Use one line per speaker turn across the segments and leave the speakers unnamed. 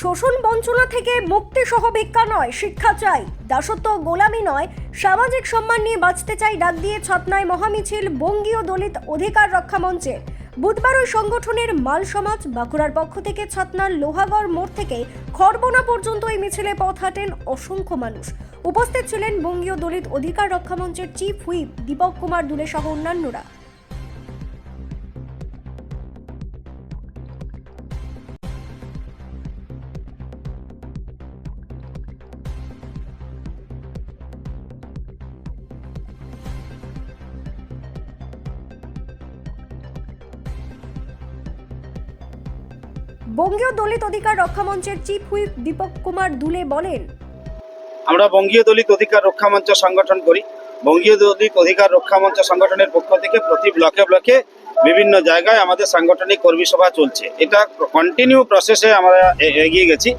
শোষণ বঞ্চনা থেকে মুক্তি সহ ভিক্ষা নয়, শিক্ষা চাই। দাসত্ব গোলামি নয়, সামাজিক সম্মান নিয়ে বাঁচতে চাই ডাক দিয়ে ছাতনায় মহামিছিল, বঙ্গীয় দলিত অধিকার রক্ষা মঞ্চের বুধবার ওই সংগঠনের মাল সমাজ, বাঁকুড়ার পক্ষ থেকে ছাতনার লোহাগড় মোড় থেকে খড়বনা পর্যন্ত এই মিছিলে পথ হাঁটেন অসংখ্য মানুষ। উপস্থিত ছিলেন বঙ্গীয় দলিত অধিকার রক্ষা মঞ্চের চিফ হুইপ দীপক কুমার দুলে সহ অন্যান্যরা। বঙ্গীয় দলিত অধিকার রক্ষা মঞ্চের চিফ হুইপ দীপক কুমার দুলে বলেন,
আমরা বঙ্গীয় দলিত অধিকার রক্ষা মঞ্চ সংগঠন করি। বঙ্গীয় দলিত অধিকার রক্ষা মঞ্চ সংগঠনের পক্ষ থেকে প্রতি ব্লকে ব্লকে বিভিন্ন জায়গায় আমাদের সাংগঠনিক কর্মী সভা চলছে। এটা কন্টিনিউ প্রসেসে আমরা এগিয়ে গেছি।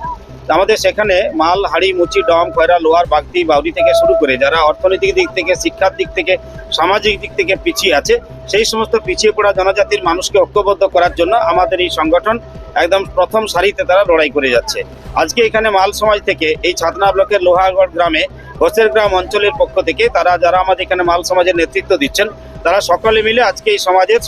আমাদের সেখানে মাল, হাড়ি, মুচি, ডম, খয়রা, লোহার বাগদি বাউরি থেকে শুরু করে যারা অর্থনৈতিক দিক থেকে, শিক্ষার দিক থেকে, সামাজিক দিক থেকে পিছিয়ে আছে, সেই সমস্ত পিছিয়ে পড়া জনজাতির মানুষকে ঐক্যবদ্ধ করার জন্য আমাদের এই সংগঠন একদম প্রথম সারিতে তারা লড়াই করে যাচ্ছে। আজকে এখানে মাল সমাজ থেকে এই ছাতনা ব্লকের লোহাগড় গ্রামে ঘোষের গ্রাম অঞ্চলের পক্ষ থেকে তারা যারা আমাদের এখানে মাল সমাজের নেতৃত্ব দিচ্ছেন, তারা সকলে মিলে আজকে এই সমাজের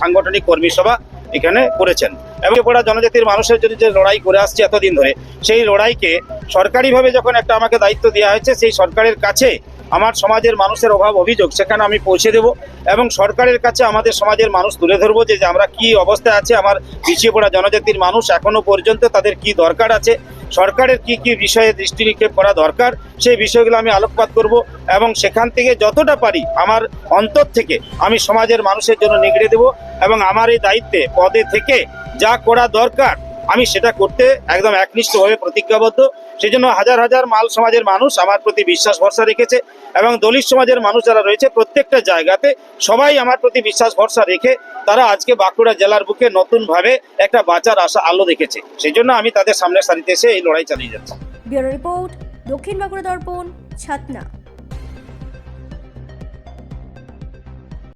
সাংগঠনিক কর্মী সভা এখানে করেছেন। এবং পড়া জনজাতির মানুষের জন্য যে লড়াই করে আসছে এতদিন ধরে, সেই লড়াইকে সরকারিভাবে যখন একটা আমাকে দায়িত্ব দেওয়া হয়েছে, সেই সরকারের কাছে আমার সমাজের মানুষের অভাব অভিযোগ, সেখানে আমি পৌঁছে দেব এবং সরকারের কাছে আমাদের সমাজের মানুষ তুলে ধরবো যে আমরা কি অবস্থায় আছে, আমার পিছিয়ে পড়া জনজাতির মানুষ এখনও পর্যন্ত তাদের কি দরকার আছে, সরকারের কি কি বিষয়ে দৃষ্টি নিক্ষেপ করা দরকার, সেই বিষয়গুলো আমি আলোকপাত করব এবং সেখান থেকে যতটা পারি আমার অন্তর থেকে আমি সমাজের মানুষের জন্য নিগড়ে দেব এবং আমার এই দায়িত্বে পদে থেকে যা করা দরকার আমি সেটা করতে একদম একনিষ্ঠভাবে প্রতিজ্ঞাবদ্ধ। সেই জন্য হাজার হাজার মাল সমাজের মানুষ আমার প্রতি বিশ্বাস ভরসা রেখেছে এবং দলিত সমাজের মানুষ যারা রয়েছে প্রত্যেকটা জায়গাতে সবাই আমার প্রতি বিশ্বাস ভরসা রেখে তারা আজকে বাঁকুড়া জেলার বুকে নতুনভাবে একটা বাঁচার আশা আলো দেখেছে। সেই জন্য আমি তাদের সামনের সারিতে এসে এই লড়াই চালিয়ে যাচ্ছি।
দক্ষিণ বাঁকুড়া দর্পণ, ছাতনা।